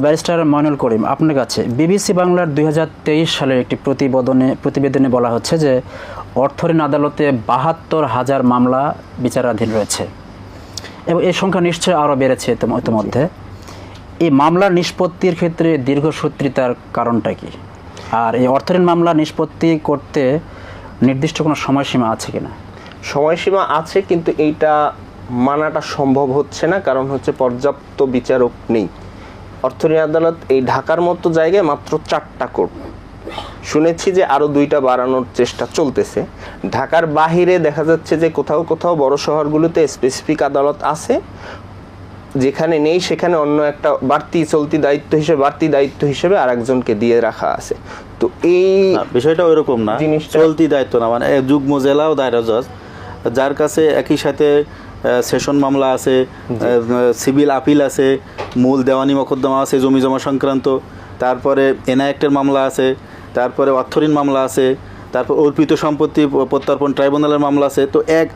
Barrister Moynul করিম, আপনার কাছে BBC বাংলার দুই হাজার তেইশ সালের একটি প্রতিবেদনে প্রতিবেদনে বলা হচ্ছে যে অর্থঋণ আদালতে বাহাত্তর হাজার মামলা বিচারাধীন রয়েছে। এবং এই সংখ্যা নিশ্চয়ই আরও বেড়েছে ইতিম- ইতিমধ্যে। এই মামলার নিষ্পত্তির ক্ষেত্রে দীর্ঘসূত্রিতার কারণটা কি? আর এই অর্থঋণ মামলা নিষ্পত্তি করতে নির্দিষ্ট কোনো সময়সীমা আছে কিনা? সময়সীমা আছে, কিন্তু এইটা মানাটা সম্ভব হচ্ছে না, কারণ হচ্ছে পর্যাপ্ত বিচারক নেই। অর্থনীতি আদালত এই ঢাকার মতো জায়গায় মাত্র চারটা কোর্ট। শুনেছি যে আরও দুইটা বাড়ানোর চেষ্টা চলতেছে। ঢাকার বাহিরে দেখা যাচ্ছে যে কোথাও কোথাও বড় শহরগুলোতে স্পেসিফিক আদালত আছে। যেখানে নেই সেখানে অন্য একটা বাড়তি চলতি দায়িত্ব হিসেবে বাড়তি দায়িত্ব হিসেবে আরেকজনকে দিয়ে রাখা আছে। তো এই বিষয়টা ওইরকম না। চলতি দায়িত্ব না মানে যুগ্ম জেলা ও দায়রা জজ। যার কাছে একই সাথে সেশন মামলা আছে সিভিল আপিল আছে মূল দেওয়ানি মকদ্দমা আছে, জমি জমা সংক্রান্ত, তারপরে এনআইএক্টের মামলা আছে, তারপরে অর্থঋণ মামলা আছে, তারপর অর্পিত সম্পত্তি প্রত্যর্পণ ট্রাইব্যুনালের মামলা আছে। তো এক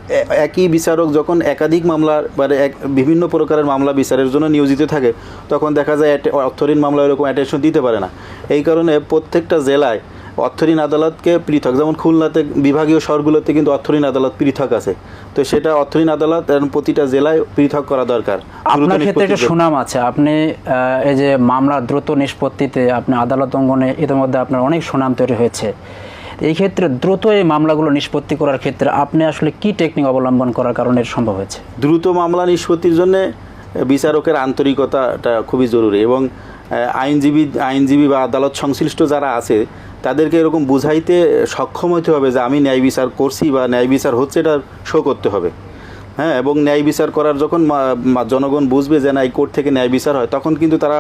একই বিচারক যখন একাধিক মামলার মানে এক, বিভিন্ন প্রকারের মামলা বিচারের জন্য নিয়োজিত থাকে, তখন দেখা যায় অর্থঋণ মামলা এরকম অ্যাটেনশন দিতে পারে না। এই কারণে প্রত্যেকটা জেলায় অর্থঋণ আদালতকে পৃথক। যেমন খুলনাতে বিভাগীয় শহরগুলোতে কিন্তু অর্থঋণ আদালত পৃথক আছে। তো সেটা অর্থঋণ আদালত প্রতিটা জেলায় পৃথক করা দরকার। আপনার ক্ষেত্রে একটা সুনাম আছে। আপনি এই যে মামলা দ্রুত নিষ্পত্তিতে আপনি আদালত অঙ্গনে ইতিমধ্যে আপনার অনেক সুনাম তৈরি হয়েছে। এই ক্ষেত্রে দ্রুত এই মামলাগুলো নিষ্পত্তি করার ক্ষেত্রে আপনি আসলে কি টেকনিক অবলম্বন করার কারণে সম্ভব হয়েছে? দ্রুত মামলা নিষ্পত্তির জন্য বিচারকের আন্তরিকতাটা খুবই জরুরি এবং আইনজীবী আইনজীবী বা আদালত সংশ্লিষ্ট যারা আছে, তাদেরকে এরকম বুঝাইতে সক্ষম হতে হবে যে আমি ন্যায় বিচার করছি বা ন্যায় বিচার হচ্ছে এটা শো করতে হবে। হ্যাঁ এবং ন্যায় বিচার করার যখন জনগণ বুঝবে যে না, এই কোর্ট থেকে ন্যায় বিচার হয়, তখন কিন্তু তারা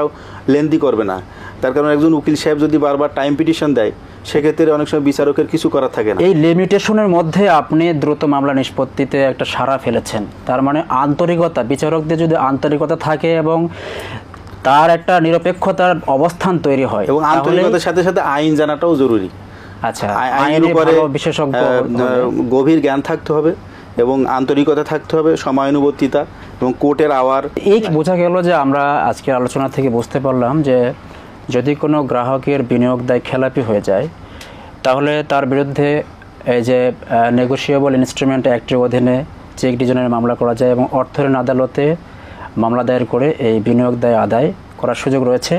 লেন্দি করবে না। তার কারণ একজন উকিল সাহেব যদি বারবার টাইম পিটিশন দেয়, সেক্ষেত্রে অনেক সময় বিচারকের কিছু করার থাকে না। এই লিমিটেশনের মধ্যে আপনি দ্রুত মামলা নিষ্পত্তিতে একটা সাড়া ফেলেছেন। তার মানে আন্তরিকতা, বিচারকদের যদি আন্তরিকতা থাকে এবং তার একটা নিরপেক্ষতার অবস্থান তৈরি হয়। এবং আন্তরিকতার সাথে সাথে আইন জানাটাও জরুরি। আচ্ছা আই- আইনের উপরে বিশেষজ্ঞ গভীর জ্ঞান থাকতে হবে এবং আন্তরিকতা থাকতে হবে সময়ানুবর্তিতা এবং কোর্টের আওয়ার। এই বোঝা গেল যে আমরা আজকের আলোচনা থেকে বুঝতে পারলাম যে যদি কোনো গ্রাহকের বিনিয়োগ দায় খেলাপি হয়ে যায় তাহলে তার বিরুদ্ধে এই যে নেগোসিয়েবল ইনস্ট্রুমেন্ট অ্যাক্টের অধীনে চেক ডিজনের মামলা করা যায় এবং অর্থঋণ আদালতে মামলা দায়ের করে এই বিনিয়োগ দায় আদায় করার সুযোগ রয়েছে।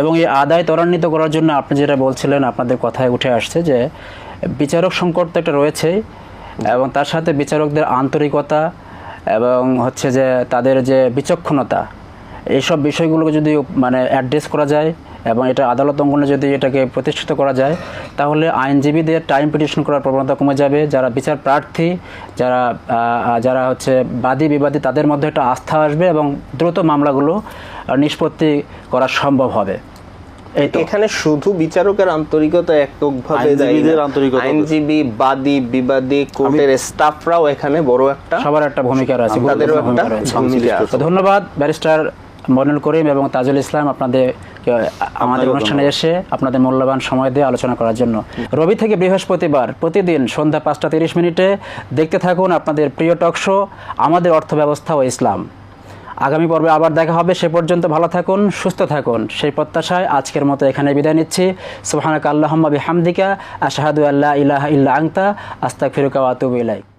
এবং এই আদায় ত্বরান্বিত করার জন্য আপনি যেটা বলছিলেন, আপনাদের কথায় উঠে আসছে যে বিচারক সংকট তো একটা রয়েছেই এবং তার সাথে বিচারকদের আন্তরিকতা এবং হচ্ছে যে তাদের যে বিচক্ষণতা, এইসব বিষয়গুলোকে যদি মানে অ্যাড্রেস করা যায় এবং এটা আদালত অঙ্গনে যদি এটাকে প্রতিষ্ঠিত করা যায় তাহলে আইনজীবীদের টাইম পিটিশন করার প্রবণতা কমে যাবে। যারা বিচার প্রার্থী যারা যারা হচ্ছে বাদী বিবাদী তাদের মধ্যে একটা আস্থা আসবে এবং দ্রুত মামলাগুলো নিষ্পত্তি করা সম্ভব হবে। এখানে শুধু বিচারকের আন্তরিকতা এককভাবে আইনজীবীদের দায়ী আন্তরিকতা। আইনজীবী বাদী বিবাদী কোর্টের স্টাফরাও এখানে বড় একটা সবার একটা ভূমিকা রয়েছে ধন্যবাদ ব্যারিস্টার মনুল করিম এবং তাজুল ইসলাম আপনাদের আমাদের অনুষ্ঠানে এসে আপনাদের মূল্যবান সময় দিয়ে আলোচনা করার জন্য। রবি থেকে বৃহস্পতিবার প্রতিদিন সন্ধ্যা পাঁচটা তিরিশ মিনিটে দেখতে থাকুন আপনাদের প্রিয় টক শো আমাদের অর্থব্যবস্থা ও ইসলাম। আগামী পর্বে আবার দেখা হবে সে পর্যন্ত ভালো থাকুন সুস্থ থাকুন। সেই প্রত্যাশায় আজকের মতো এখানে বিদায় নিচ্ছি। সুবহানাক আল্লাহুম্মা বিহামদিকা আশহাদু আল্লাহ ইলাহা ইল্লা আংতা আস্তাগফিরুকা ফিরুকা আতুবু ইলাইক।